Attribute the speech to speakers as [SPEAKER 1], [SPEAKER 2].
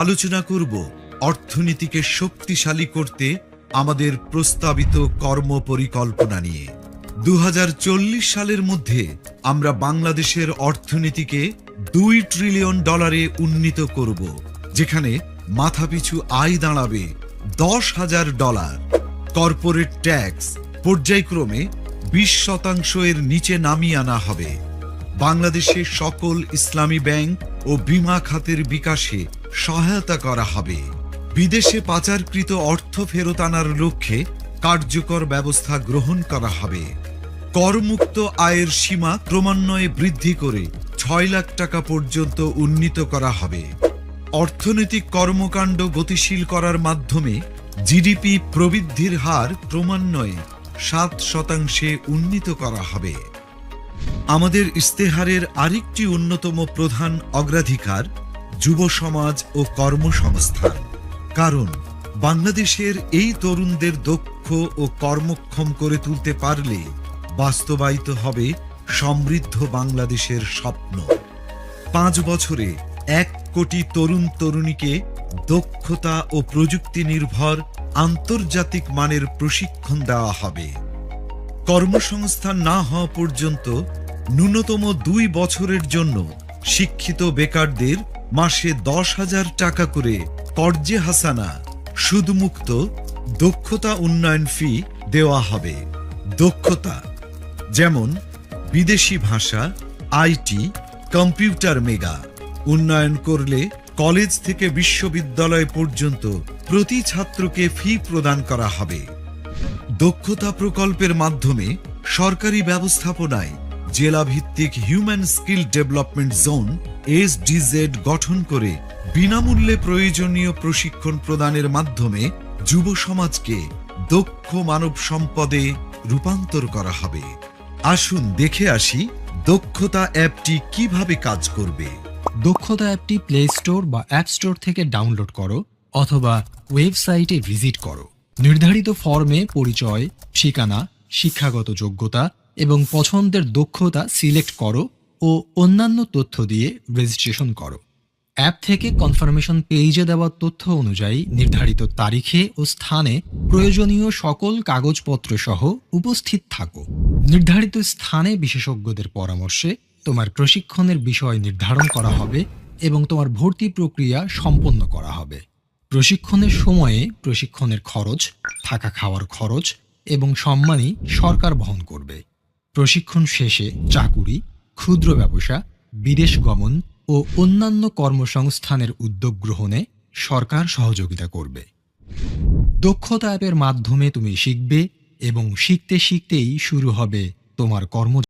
[SPEAKER 1] আলোচনা করব অর্থনীতিকে শক্তিশালী করতে আমাদের প্রস্তাবিত কর্ম পরিকল্পনা নিয়ে। দু হাজার চল্লিশ সালের মধ্যে আমরা বাংলাদেশের অর্থনীতিকে দুই ট্রিলিয়ন ডলারে উন্নীত করব, যেখানে মাথাপিছু আয় দাঁড়াবে দশ হাজার ডলার। কর্পোরেট ট্যাক্স পর্যায়ক্রমে বিশ শতাংশ এর নিচে নামিয়ে আনা হবে। বাংলাদেশে সকল ইসলামী ব্যাংক ও বীমা খাতের বিকাশে সহায়তা করা হবে। বিদেশে পাচারকৃত অর্থ ফেরত আনার লক্ষ্যে কার্যকর ব্যবস্থা গ্রহণ করা হবে। করমুক্ত আয়ের সীমা ক্রমান্বয়ে বৃদ্ধি করে ছয় লাখ টাকা পর্যন্ত উন্নীত করা হবে। অর্থনৈতিক কর্মকাণ্ড গতিশীল করার মাধ্যমে জিডিপি প্রবৃদ্ধির হার ক্রমান্বয়ে সাত শতাংশে উন্নীত করা হবে। আমাদের ইস্তেহারের আরেকটি অন্যতম প্রধান অগ্রাধিকার যুব সমাজ ও কর্মসংস্থান। কারণ বাংলাদেশের এই তরুণদের দক্ষ ও কর্মক্ষম করে তুলতে পারলে বাস্তবায়িত হবে সমৃদ্ধ বাংলাদেশের স্বপ্ন। পাঁচ বছরে এক কোটি তরুণ তরুণীকে দক্ষতা ও প্রযুক্তি নির্ভর আন্তর্জাতিক মানের প্রশিক্ষণ দেওয়া হবে। কর্মসংস্থান না হওয়া পর্যন্ত ন্যূনতম দুই বছরের জন্য শিক্ষিত বেকারদের মাসে দশ হাজার টাকা করে কর্জে হাসানা, সুদমুক্ত, দক্ষতা উন্নয়ন ফি দেওয়া হবে। দক্ষতা, যেমন বিদেশি ভাষা আইটি কম্পিউটার মেগা। উন্নয়ন করলে কলেজ থেকে বিশ্ববিদ্যালয় পর্যন্ত প্রতি ছাত্রকে ফি প্রদান করা হবে। দক্ষতা প্রকল্পের মাধ্যমে সরকারি ব্যবস্থাপনায় জেলা ভিত্তিক human skill development zone SDZ গঠন করে বিনামূল্যে প্রয়োজনীয় প্রশিক্ষণ প্রদানের মাধ্যমে যুব সমাজকে দক্ষ মানব সম্পদে রূপান্তর করা হবে। আসুন দেখে আসি দক্ষতা অ্যাপটি কীভাবে কাজ করবে।
[SPEAKER 2] দক্ষতা অ্যাপটি প্লে স্টোর বা অ্যাপ স্টোর থেকে ডাউনলোড করো অথবা ওয়েবসাইটে ভিজিট করো। নির্ধারিত ফর্মে পরিচয়, ঠিকানা, শিক্ষাগত যোগ্যতা এবং পছন্দের দক্ষতা সিলেক্ট করো ও অন্যান্য তথ্য দিয়ে রেজিস্ট্রেশন করো। অ্যাপ থেকে কনফার্মেশন পেজে দেওয়া তথ্য অনুযায়ী নির্ধারিত তারিখে ও স্থানে প্রয়োজনীয় সকল কাগজপত্র সহ উপস্থিত থাকো। নির্ধারিত স্থানে বিশেষজ্ঞদের পরামর্শে তোমার প্রশিক্ষণের বিষয় নির্ধারণ করা হবে এবং তোমার ভর্তি প্রক্রিয়া সম্পন্ন করা হবে। প্রশিক্ষণের সময়ে প্রশিক্ষণের খরচ, থাকা খাওয়ার খরচ এবং সম্মানই সরকার বহন করবে। প্রশিক্ষণ শেষে চাকুরি, ক্ষুদ্র ব্যবসা, বিদেশ গমন ও অন্যান্য কর্মসংস্থানের উদ্যোগ গ্রহণে সরকার সহযোগিতা করবে। দক্ষতা অ্যাপের মাধ্যমে তুমি শিখবে এবং শিখতে শিখতেই শুরু হবে তোমার কর্ম